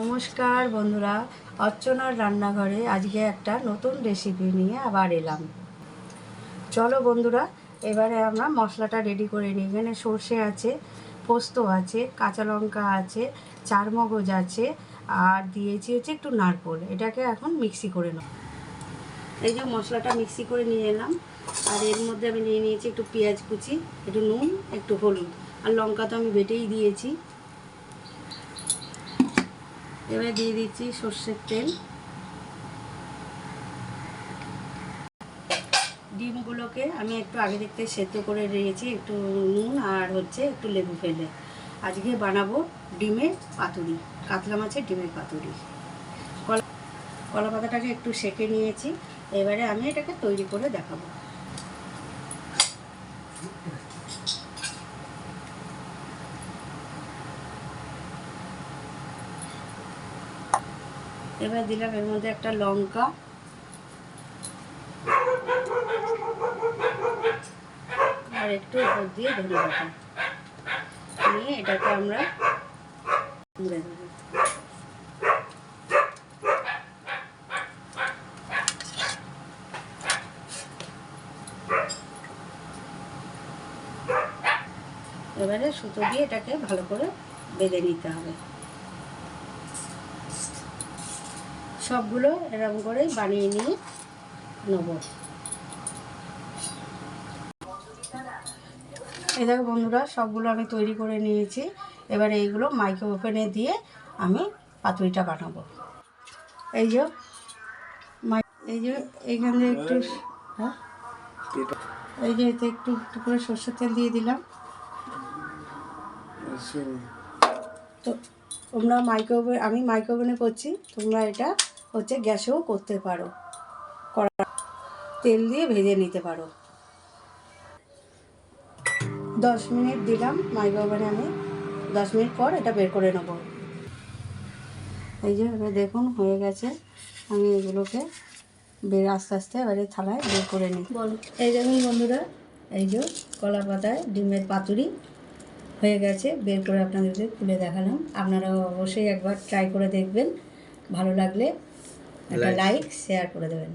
নমস্কার বন্ধুরা, অর্চনার রান্নাঘরে আজকে একটা নতুন রেসিপি নিয়ে আবার এলাম। চলো বন্ধুরা, এবারে আমরা মশলাটা রেডি করে নিই। এখানে সর্ষে আছে, পোস্ত আছে, কাঁচা লঙ্কা আছে, চারমগজ আছে, আর দিয়েছি হচ্ছে একটু নারকোল। এটাকে এখন মিক্সি করে নেব। এই যে মশলাটা মিক্সি করে নিয়ে এলাম, আর এর মধ্যে আমি নিয়ে নিয়েছি একটু পেঁয়াজ কুচি, একটু নুন, একটু হলুদ। আর লঙ্কা তো আমি বেটেই দিয়েছি। এবারে দিয়ে দিচ্ছি সর্ষের তেল। ডিমগুলোকে আমি একটু আগে দেখতে সেদ্ধ করে রেখেছি, একটু নুন আর হচ্ছে একটু লেবু ফেলে। আজকে বানাবো ডিমের পাতুরি, কাতলা মাছের ডিমের পাতুরি। কলা কলা পাতাটাকে একটু সেকে নিয়েছি, এবারে আমি এটাকে তৈরি করে দেখাবো। এবার দিলাম এর মধ্যে একটা লঙ্কা। আর একটু উপর দিয়ে ধনে পাতা। নিয়ে এটাকে আমরা এবারে সুতো দিয়ে এটাকে ভালো করে বেঁধে নিতে হবে। সবগুলো এরকম করেই বানিয়ে নিয়ে নেব। এই দেখো বন্ধুরা সবগুলো আমি তৈরি করে নিয়েছি। এবারে এইগুলো মাইক্রো ওভেনে দিয়ে আমি পাতুরিটা বানাবো। এই যে এই যে এইখানে একটু হ্যাঁ। এই যে এতে একটু একটু করে সর্ষের তেল দিয়ে দিলাম। তো তোমরা মাইক্রো মাইক্রোওভেন আমি মাইক্রোওভেনে করছি তোমরা এটা হচ্ছে গ্যাসেও করতে পারো। কড়া তেল দিয়ে ভেজে নিতে পারো। দশ মিনিট দিলাম মাইক্রোওভেনে আমি। দশ মিনিট পর এটা বের করে নেব। এই যে দেখুন হয়ে গেছে। আমি এগুলোকে বের আস্তে আস্তে এবারে থালায় বের করে নিই। এই দেখুন বন্ধুরা, এই যে কলা পাতায় ডিমের পাতুরি হয়ে গেছে। বের করে আপনাদেরকে খুলে দেখালাম। আপনারা অবশ্যই একবার ট্রাই করে দেখবেন। ভালো লাগলে একটা লাইক শেয়ার করে দেবেন